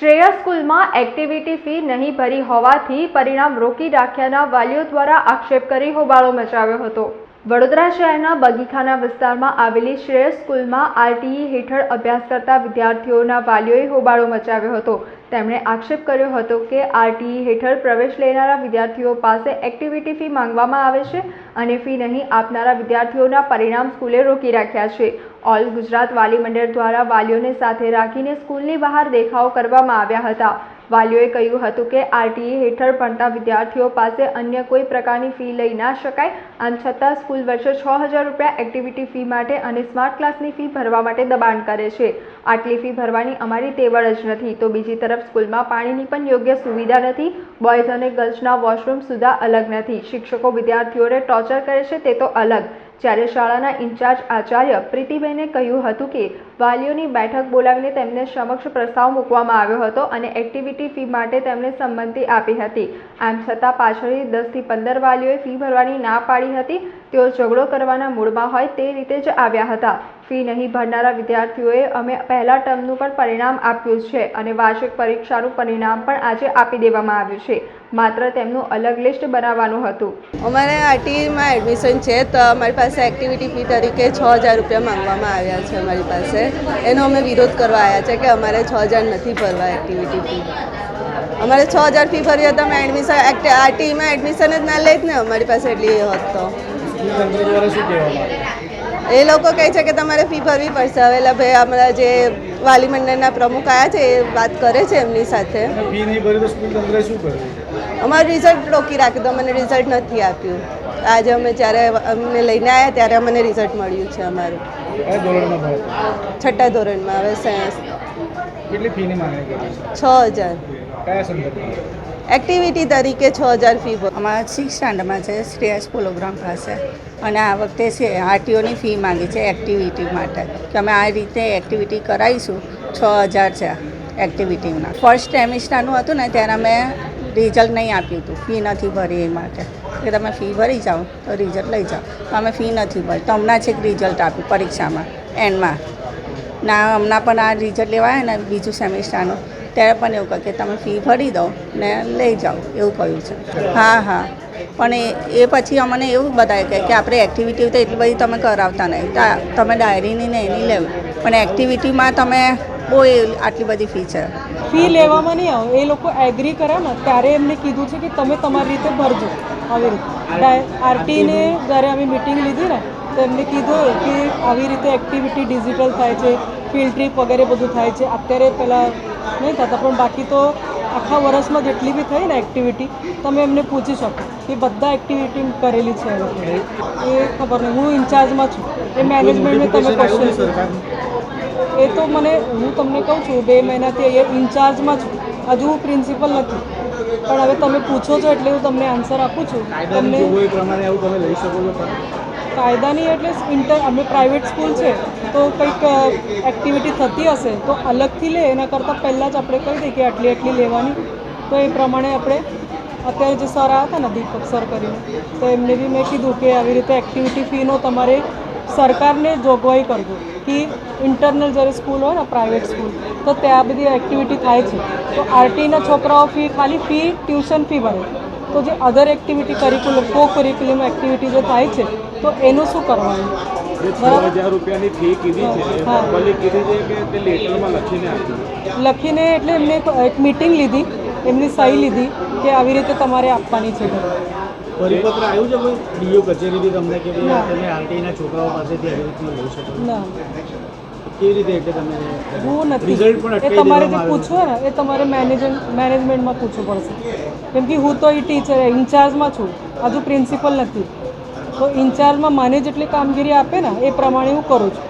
શ્રેયા સ્કૂલમાં activity fee નહીં ભરી હોવાથી પરિણામ રોકી રાખ્યાના વાલીઓ દ્વારા આક્ષેપ કરી હોબાળો મચાવ્યો હતો. વડોદરા શહેરના બગીખાના વિસ્તારમાં આવેલી શ્રેયસ સ્કૂલમાં આરટીઈ હેઠળ અભ્યાસ કરતા વિદ્યાર્થીઓના વાલીઓએ હોબાળો મચાવ્યો હતો. તેમણે આક્ષેપ કર્યો હતો કે આરટીઈ હેઠળ પ્રવેશ લેનારા વિદ્યાર્થીઓ પાસે એક્ટિવિટી ફી માંગવામાં આવે છે અને ફી નહીં આપનારા વિદ્યાર્થીઓના પરિણામ સ્કૂલે રોકી રાખ્યા છે. ઓલ ગુજરાત વાલી મંડળ દ્વારા વાલીઓને સાથે રાખીને સ્કૂલની બહાર દેખાવો કરવામાં આવ્યા હતા. વાલીઓએ કહ્યું હતું કે, આરટીઈ હેઠળ ભણતા વિદ્યાર્થીઓ પાસે અન્ય કોઈ પ્રકારની ફી લઈ ના શકાય. આમ છતાં, સ્કૂલ વર્ષે છ હજાર રૂપિયા એક્ટિવિટી ફી માટે અને સ્માર્ટ ક્લાસની ફી ભરવા માટે દબાણ કરે છે. આટલી ફી ભરવાની અમારી તેવડ જ નથી. તો બીજી તરફ, સ્કૂલમાં પાણીની પણ યોગ્ય સુવિધા નથી. બોયઝ અને ગર્લ્સના વોશરૂમ સુધા અલગ નથી. શિક્ષકો વિદ્યાર્થીઓને ટોર્ચર કરે છે તે તો અલગ. જ્યારે શાળાના ઇન્ચાર્જ આચાર્ય પ્રીતિબેને કહ્યું હતું કે, વાલીઓની બેઠક બોલાવીને તેમને સમક્ષ પ્રસ્તાવ મૂકવામાં આવ્યો હતો અને એક્ટિવિટી ફી માટે તેમણે સંમતિ આપી હતી. આમ છતાં પાછળથી દસથી પંદર વાલીઓએ ફી ભરવાની ના પાડી હતી. તેઓ ઝઘડો કરવાના મૂડમાં હોય તે રીતે જ આવ્યા હતા. ફી નહીં ભરનારા વિદ્યાર્થીઓએ અમે પહેલા ટર્મનું પણ પરિણામ આપ્યું છે અને વાર્ષિક પરીક્ષાનું પરિણામ પણ આજે આપી દેવામાં આવ્યું છે. માત્ર તેમનું અલગ લિસ્ટ બનાવવાનું હતું. અમારે આરટીમાં એડમિશન છે તો અમારી પાસે એક્ટિવિટી ફી તરીકે છ હજાર રૂપિયા માંગવામાં આવ્યા છે અમારી પાસે. એનો અમે વિરોધ કરવા આવ્યા છે કે અમારે છ હજાર નથી ભરવા એક્ટિવિટી ફી અમારે છ હજાર ફી ભરી હતા અમે એડમિશન આરટીમાં એડમિશન જ ના લઈ જ ને અમારી પાસે એટલી હતો એ લોકો કહે છે કે તમારે ફી ભરવી પડશે. હવે લભે ભાઈ અમારા જે વાલી મંડળના પ્રમુખ આવ્યા છે એ વાત કરે છે એમની સાથે. અમારું રિઝલ્ટ રોકી રાખ્યું તો અમને રિઝલ્ટ નથી આપ્યું. આજે અમે જ્યારે અમને લઈને આવ્યા ત્યારે અમને રિઝલ્ટ મળ્યું છે અમારું. છઠ્ઠા ધોરણમાં. હવે સાયન્સ કેટલી ફીની માંગણી કરી છ? હજાર. કયા સંદર્ભમાં? એક્ટિવિટી તરીકે છ હજાર ફી અમારા સિક્સ સ્ટાન્ડર્ડમાં છે શ્રેયસ પોલોગ્રામ પાસે. અને આ વખતે છે આરટીઓની ફી માંગી છે એક્ટિવિટી માટે. કે અમે આ રીતે એક્ટિવિટી કરાવીશું છ હજાર છે એક્ટિવિટીના ફર્સ્ટ સેમિસ્ટરનું હતું ને ત્યારે અમે રિઝલ્ટ નહીં આપ્યું હતું. ફી નથી ભરી એ માટે. કે તમે ફી ભરી જાઓ તો રિઝલ્ટ લઈ જાઓ. અમે ફી નથી ભરી. તો હમણાં છેક રિઝલ્ટ આપ્યું પરીક્ષામાં એન્ડમાં ના, હમણાં પણ આ રિઝલ્ટ લેવા આવ્યા ને બીજું સેમિસ્ટરનું ત્યારે પણ એવું કહે કે તમે ફી ભરી દો ને લઈ જાઓ, એવું કહ્યું છે. હા હા. પણ એ પછી અમને એવું બતાવે કે કે આપણે એક્ટિવિટી તો એટલી બધી તમે કરાવતા નહીં. તમે ડાયરીની ને એની લેવી. પણ એક્ટિવિટીમાં તમે બહુ આટલી બધી ફી છે. ફી લેવામાં નહીં આવે. એ લોકો એગ્રી કરે ને, ત્યારે એમને કીધું છે કે તમે તમારી રીતે ભરજો. આવી રીતે. આરટીને જ્યારે અમે મિટિંગ લીધી ને તો એમને કીધું કે આવી રીતે એક્ટિવિટી ડિજિટલ થાય છે ફિલ્ડ ટ્રીપ વગેરે બધું થાય છે. અત્યારે પહેલાં નહીં થતા પણ બાકી તો આખા વર્ષમાં જેટલી બી થઈ ને એક્ટિવિટી તમે એમને પૂછી શકો કે બધા એક્ટિવિટી કરેલી છે એ ખબર નહીં. હું ઇન્ચાર્જમાં છું. એ મેનેજમેન્ટને તમે ક્વેશ્ચન એ તો મને હું તમને કહું છું બે મહિનાથી અહીંયા ઇન્ચાર્જમાં છું. હજુ હું પ્રિન્સિપલ નથી. પણ હવે તમે પૂછો છો એટલે હું તમને આન્સર આપું છું. તમને પ્રમાણે આવું તમે લઈ શકો છો? કાયદાની એટલે ઇન્ટર અમે પ્રાઇવેટ સ્કૂલ છે, તો કંઈક એક્ટિવિટી થતી હશે, તો અલગથી લે. એના કરતાં પહેલાં જ આપણે કહી દઈએ કે આટલી આટલી લેવાની. તો એ પ્રમાણે આપણે અત્યારે જે સર આવ્યા હતા ને દીપક સર કરીને, તો એમને બી મેં કીધું કે આવી રીતે એક્ટિવિટી ફીનો તમારે સરકારને જોગવાઈ કરજો કે ઇન્ટરનલ જ્યારે સ્કૂલ હોય ને પ્રાઇવેટ સ્કૂલ તો ત્યાં બધી એક્ટિવિટી થાય છે. તો આરટીના છોકરાઓ ફી ખાલી ફી ટ્યુશન ફી ભરે. તો જે other activity curriculum co curriculum activity જે થાય છે તો એનું શું કરવાનું? લખીને એટલે એમને એક- મીટિંગ લીધી એમની સહી લીધી કે આવી રીતે તમારે આપવાની છે. પરિપત્ર આવ્યું છે કોઈ? ડીઓ કચેરીથી તમને કે ભાઈ તમે આરટીના છોકરાઓ પાસેથી આવી રીતના લઈ શકો? ના. કેવી રીતે એટલે તમે હું નથી. રિઝલ્ટ પણ એ તમારે જે પૂછવું ને એ તમારે મેનેજર મેનેજમેન્ટમાં પૂછવું પડશે. કેમ કે હું તો એ ટીચર ઇન્ચાર્જમાં છું. હજુ પ્રિન્સિપલ નથી. તો ઇન્ચાર્જમાં મને જેટલી કામગીરી આપે ને એ પ્રમાણે હું કરું છું.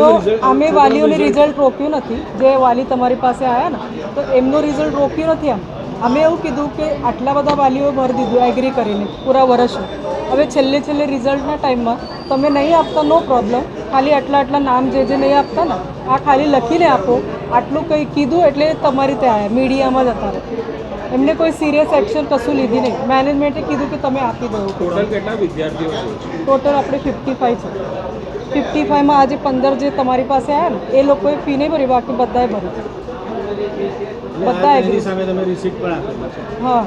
તો અમે વાલીઓને રિઝલ્ટ રોક્યું નથી. જે વાલી તમારી પાસે આવ્યા ને તો એમનું રિઝલ્ટ રોક્યું નથી આમ અમે એવું કીધું કે આટલા બધા વાલીઓ ભરી દીધું એગ્રી કરીને પૂરા વર્ષનું હવે છેલ્લે છેલ્લે રિઝલ્ટના ટાઈમમાં તમે નહીં આપતા નો પ્રોબ્લેમ ખાલી આટલા આટલા નામ જે જે નહીં આપતા ને આ ખાલી લખીને આપો. આટલું કંઈ કીધું એટલે તમારી ત્યાં આવ્યા મીડિયામાં જતા રહે. એમને કોઈ સિરિયસ એક્શન કશું લીધી નહીં. મેનેજમેન્ટે કીધું કે તમે આપી દો. ટોટલ કેટલા વિદ્યાર્થીઓ છે? ટોટલ આપણે ફિફ્ટી ફાઈવ છે. ફિફ્ટી ફાઈવમાં આજે પંદર જે તમારી પાસે આવ્યા ને એ લોકોએ ફી નહીં ભરી બાકી બધાએ ભરી. બધા એગ્રી સામે તમે રિસીપ્ટ પણ આપેલી છે. હા.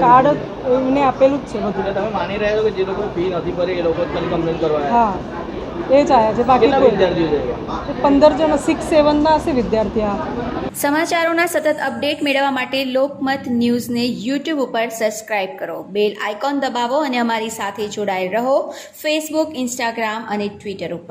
કાર્ડ એમને આપેલું જ છે. બધું તમે માની રહ્યા છો કે જે લોકો ફી નથી ભરી એ લોકો જ કમ્પ્લેન કરવા હા. એ જ આવ્યા છે. બાકી કોઈ વિદ્યાર્થીઓ પંદર જણ સિક્સ સેવનના હશે વિદ્યાર્થી હા. સમાચારોના સતત અપડેટ મેળવવા માટે લોકમત ન્યૂઝને યુટ્યુબ ઉપર સબસ્ક્રાઇબ કરો. બેલ આઇકોન દબાવો અને અમારી સાથે જોડાયેલ રહો. ફેસબુક ઇન્સ્ટાગ્રામ અને ટ્વિટર ઉપર.